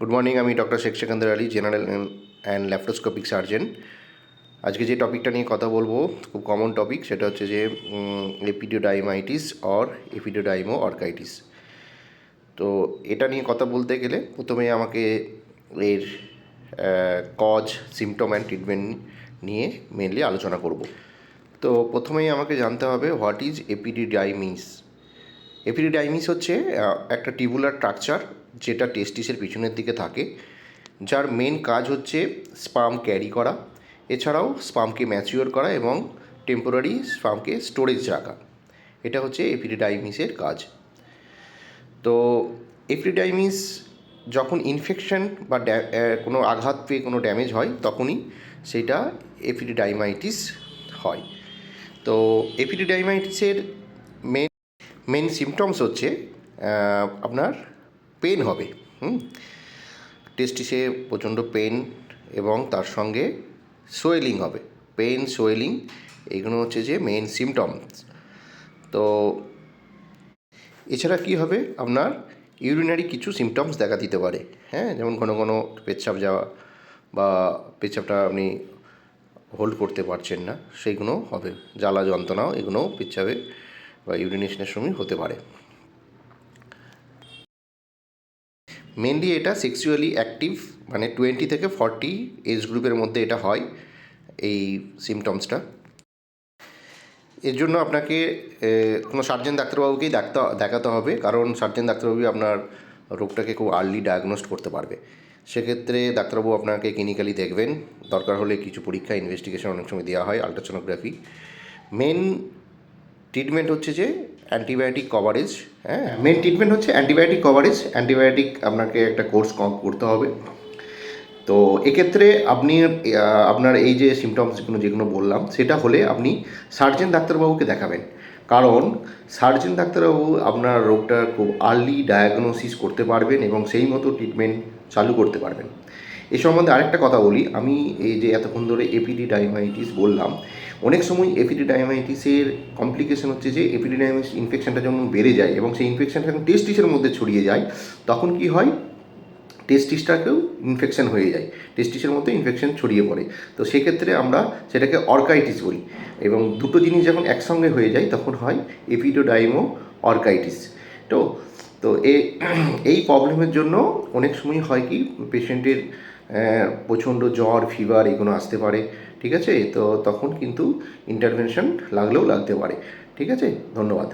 Good morning আমি doctor Sheikh Sekandar Ali general and laparoscopic surgeon আজকে যে টপিকটা নিয়ে কথা বলব, খুব কমন টপিক সেটা হচ্ছে যে এপিডিওডাইমাইটিস অর এপিডিওডাইমো অর্কাইটিস তো এটা নিয়ে কথা বলতে গেলে প্রথমে আমাকে এর কজ সিমটম অ্যান্ড ট্রিটমেন্ট নিয়ে মেনলি আলোচনা করব। তো প্রথমেই আমাকে জানতে হবে হোয়াট ইজ এপিডিডাইমিস এপিডিডাইমিস হচ্ছে একটা টিবুলার স্ট্রাকচার যেটা টেস্টিসের পিছনের দিকে থাকে, যার মেন কাজ হচ্ছে স্পাম ক্যারি করা, এছাড়াও স্পামকে ম্যাচিওর করা এবং টেম্পোরারি স্পামকে স্টোরেজ রাখা। এটা হচ্ছে এপিডিডাইমিসের কাজ। তো এপিডিডাইমিস যখন ইনফেকশন বা কোনো আঘাত পেয়ে কোনো ড্যামেজ হয়, তখনই সেটা এপিডিডাইমাইটিস হয়। তো এপিডিডাইমাইটিসের মেন মেন সিমটমস হচ্ছে আপনার পেন হবে, হুম? টেস্টিসে প্রচণ্ড পেন এবং তার সঙ্গে সোয়েলিং হবে, পেন, সোয়েলিং, এগুলো হচ্ছে যে মেন সিমটমস তো এছাড়া কি হবে? আপনার ইউরিনারি কিছু সিমটমস দেখা দিতে পারে হ্যাঁ? যেমন ঘন ঘন পেচ্ছাপ যাওয়া বা পেচ্ছাপটা আপনি হোল্ড করতে পারছেন না সেইগুলো হবে। জ্বালা যন্ত্রণাও এগুলোও পেচ্ছাপে বা ইউরিনেশনের সময় হতে পারে। মেনলি এটা সেক্সুয়ালি অ্যাক্টিভ মানে টোয়েন্টি থেকে ফর্টি এজ গ্রুপের মধ্যে এটা হয় এই সিমটমসটা এর জন্য আপনাকে কোনো সার্জেন ডাক্তারবাবুকেই ডাক্তার দেখাতে হবে, কারণ সার্জেন ডাক্তারবাবু আপনার রোগটাকে খুব আর্লি ডায়াগনোস্ট করতে পারবে। সেক্ষেত্রে ডাক্তারবাবু আপনাকে ক্লিনিক্যালি দেখবেন, দরকার হলে কিছু পরীক্ষা ইনভেস্টিগেশন অনেক সময় দেওয়া হয় আলট্রাসোনোগ্রাফি মেন ট্রিটমেন্ট হচ্ছে যে অ্যান্টিবায়োটিক কভারেজ হ্যাঁ? মেন ট্রিটমেন্ট হচ্ছে অ্যান্টিবায়োটিক কভারেজ অ্যান্টিবায়োটিক আপনাকে একটা কোর্স কম করতে হবে। তো এক্ষেত্রে আপনি আপনার এই যে সিমটমসগুলো যেগুলো বললাম, সেটা হলে আপনি সার্জেন ডাক্তারবাবুকে দেখাবেন। কারণ সার্জেন ডাক্তারবাবু আপনার রোগটা খুব আর্লি ডায়াগনোসিস করতে পারবেন এবং সেই মতো ট্রিটমেন্ট চালু করতে পারবেন। এ সম্বন্ধে আরেকটা কথা বলি। আমি এই যে এতক্ষণ ধরে এপিডি ডায়ামাইটিস বললাম, অনেক সময় এপিডি ডায়ামাইটিসের কমপ্লিকেশন হচ্ছে যে এপিডি ডায়ামাইটিস ইনফেকশনটা যখন বেড়ে যায় এবং সেই ইনফেকশনটা যখন টেস্টিসের মধ্যে ছড়িয়ে যায়, তখন কি হয়? টেস্টিসটাকেও ইনফেকশন হয়ে যায়। টেস্টিসের মধ্যে ইনফেকশন ছড়িয়ে পড়ে। তো সেক্ষেত্রে আমরা সেটাকে অর্কাইটিস বলি। এবং দুটো জিনিস যখন একসঙ্গে হয়ে যায়, তখন হয় এপিডোডাইমো অর্কাইটিস তো তো এই প্রবলেমের জন্য অনেক সময় হয় কি পেশেন্টের প্রচণ্ড জ্বর ফিভার এগুলো আসতে পারে, ঠিক আছে? তো তখন কিন্তু ইন্টারভেনশন লাগলেও লাগতে পারে, ঠিক আছে? ধন্যবাদ।